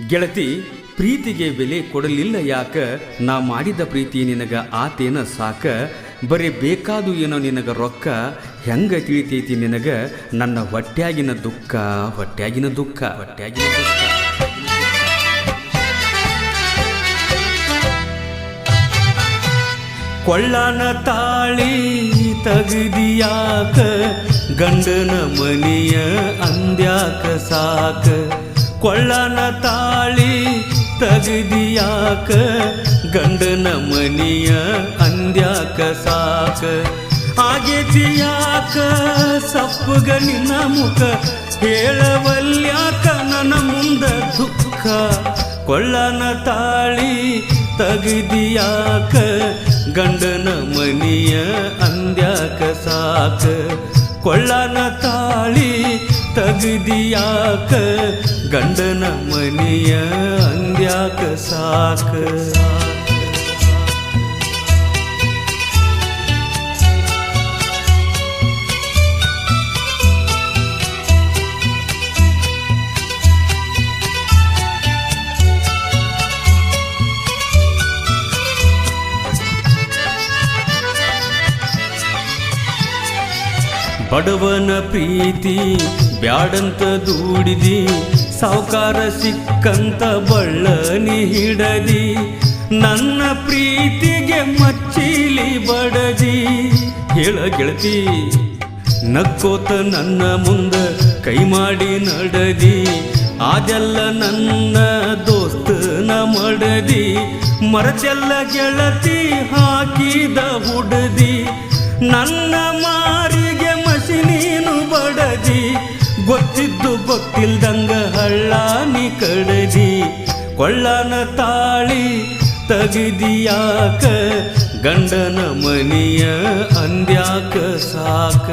ಗೆಳತಿ, ಪ್ರೀತಿಗೆ ಬೆಲೆ ಕೊಡಲಿಲ್ಲ ಯಾಕ? ನಾ ಮಾಡಿದ ಪ್ರೀತಿ ನಿನಗ ಆತೇನ ಸಾಕ? ಬರೀ ಬೇಕಾದು ಏನೋ ನಿನಗ ರೊಕ್ಕ? ಹೆಂಗ ತಿಳಿತೈತಿ ನಿನಗ? ನನ್ನ ಹೊಟ್ಯಾಗಿನ ದುಃಖ ಹೊಟ್ಯಾಗಿನ ದುಃಖ ಹೊಟ್ಯಾಗಿನ ದುಃಖ. ಕೊಳ್ಳನ ತಾಳಿ ತಗದಿಯಾಕ ಗಂಡನ ಮನೆಯ ಅಂದ್ಯಾಕ ಸಾಕ? ಕೊಳ್ಳನ ತಾಳಿ ತಗದಿಯಾಕ, ಗಂಡನ ಮನಿಯ ಅಂದ್ಯಾಕ ಸಾಕ. ಆಗೇತಿಯಾಕ ಸಪ್ಪಗ ನಿನ್ನ ಮುಖ, ಹೇಳವಲ್ಯಾಕ ನನ್ನ ಮುಂದ ದುಃಖ. ಕೊಳ್ಳನ ತಾಳಿ ತಗದಿಯಾಕ, ಗಂಡನ ಮನಿಯ ಅಂದ್ಯಾಕ ಸಾಕ. ಕೊಳ್ಳನ ತಾಳಿ ತಗದಿಯಾಕ ಗಂಡನ ಮನಿಯ ಅಂದ್ಯಾಕ ಸಾಕ ಬಡವನ ಪ್ರೀತಿ ಬ್ಯಾಡಂತ ದೂಡಿದಿ, ಸಾವುಕಾರ ಸಿಕ್ಕಂತ ಬಳ್ಳನಿ ಹಿಡದಿ, ನನ್ನ ಪ್ರೀತಿಗೆ ಮಚ್ಚಿಲಿ ಬಡದಿ. ಹೇಳ ಗೆಳತಿ, ನಕ್ಕೋತ ನನ್ನ ಮುಂದ ಕೈ ಮಾಡಿ ನಡದಿ ಆದೆಲ್ಲ ನನ್ನ ದೋಸ್ತನ ಮಡದಿ. ಮರಚೆಲ್ಲ ಗೆಳತಿ ಹಾಕಿದ ಹುಡದಿ, ನನ್ನ ಮಾರಿಗೆ ಮಸಿ ನೀನು ಬಡದಿ. ಗೊತ್ತಿದ್ದು ಗೊತ್ತಿಲ್ದಂಗ ಹಳ್ಳಾನಿ ಕಡದಿ ಕೊಳ್ಳನ ತಾಳಿ ತಗಿದಿಯಾಕ ಗಂಡನ ಮನಿಯ ಅಂದ್ಯಾಕ ಸಾಕ.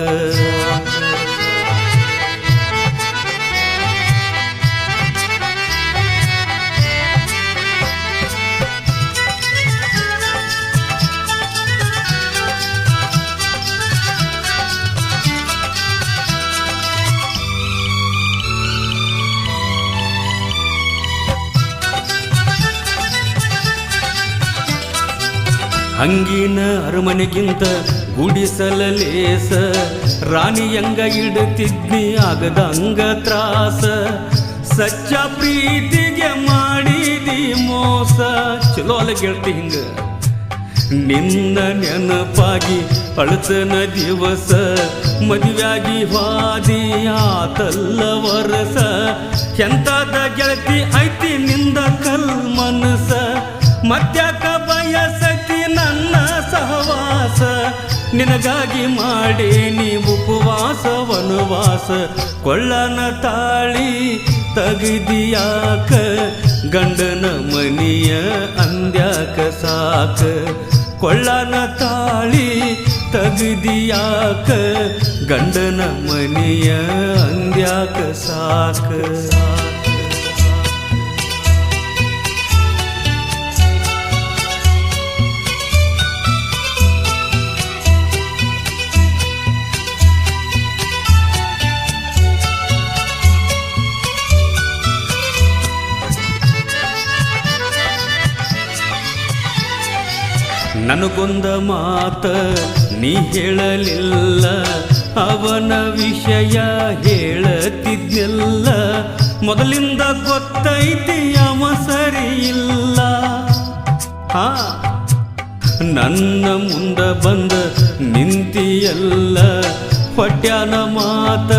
ಹಂಗಿನ ಅರಮನೆಗಿಂತ ಗುಡಿಸಲ ಲೇಸ. ರಾಣಿಯಂಗ ಇಡುತ್ತಿದ್ನಿ ಆಗದಂಗ ತ್ರಾಸ. ಸಚ್ಚ ಪ್ರೀತಿಗೆ ಮಾಡಿದಿ ಮೋಸ. ಚಲೋ ಅಲ್ಲ ಕೇಳ್ತಿ ಹಿಂಗ. ನಿನ್ನ ನೆನಪಾಗಿ ಅಳತನ ದಿವಸ. ಮದುವೆಯಾಗಿ ವಾದಿ ಆತಲ್ಲ ವರಸ. ಎಂತದ ಗೆಳತಿ ಐತಿ ನಿಂದ ಕಲ್ ಮನಸ. ಮತ್ಯಾಕ ಬಯಸ ನಿನಗಾಗಿ ನೀ ಉಪವಾಸ, ವನವಾಸ. ಕೊಳ್ಳನ ತಾಳಿ ತಗದಿಯಾಕ, ಗಂಡನ ಮನಿಯ ಅಂದ್ಯಾಕ ಸಾಕ. ಕೊಳ್ಳನ ತಾಳಿ ತಗದಿಯಾಕ, ಗಂಡನ ಮನಿಯ ಅಂದ್ಯಾಕ ಸಾಕ. ನನಗೊಂದ ಮಾತ ನೀ ಹೇಳಲಿಲ್ಲ, ಅವನ ವಿಷಯ ಹೇಳತಿದ್ನೆಲ್ಲ. ಮೊದಲಿಂದ ಗೊತ್ತೈತಿ ಅವ ಸರಿ ಇಲ್ಲ ಆ ನನ್ನ ಮುಂದ ಬಂದ ನಿಂತಿಯಲ್ಲ ಪಟ್ಯಾನ ಮಾತ.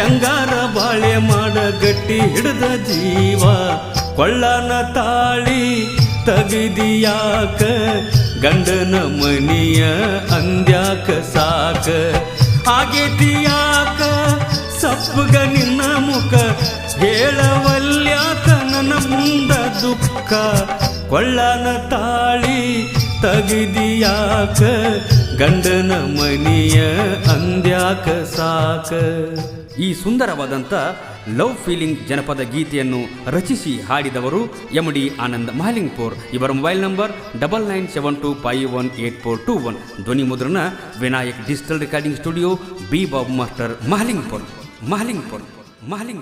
ಹೆಂಗಾರ ಬಾಳೆ ಮಾಡ ಗಟ್ಟಿ ಹಿಡಿದ ಜೀವ? ಕೊಳ್ಳನ ತಾಳಿ ತಗಿದಿಯಾಕ? ಗಂಡನ ಮನಿಯ ಅಂದ್ಯಾಕ ಸಾಕ? ಆಗೇತಿಯಾಕ? ಸಪ್ಪಗ ನಿನ್ನ ಮುಖ ಹೇಳವಲ್ಯಾಕ ನನ್ನ ಮುಂದ ದುಃಖ? ಕೊಳ್ಳನ ತಾಳಿ ತಗದಿಯಾಕ? ಗಂಡನ ಮನೆಯ ಅಂದ್ಯಾಕ ಸಾಕ. ಈ ಸುಂದರವಾದಂಥ ಲವ್ ಫೀಲಿಂಗ್ ಜನಪದ ಗೀತೆಯನ್ನು ರಚಿಸಿ ಹಾಡಿದವರು ಎಂ ಡಿ ಆನಂದ್ ಮಹಲಿಂಗ್ಪುರ್. ಇವರ mobile number double nine seven two five one eight four two one. ಧ್ವನಿ ಮುದ್ರಣ Vinayak digital recording studio, B Babu master Mahalingpur Mahalingpur Mahaling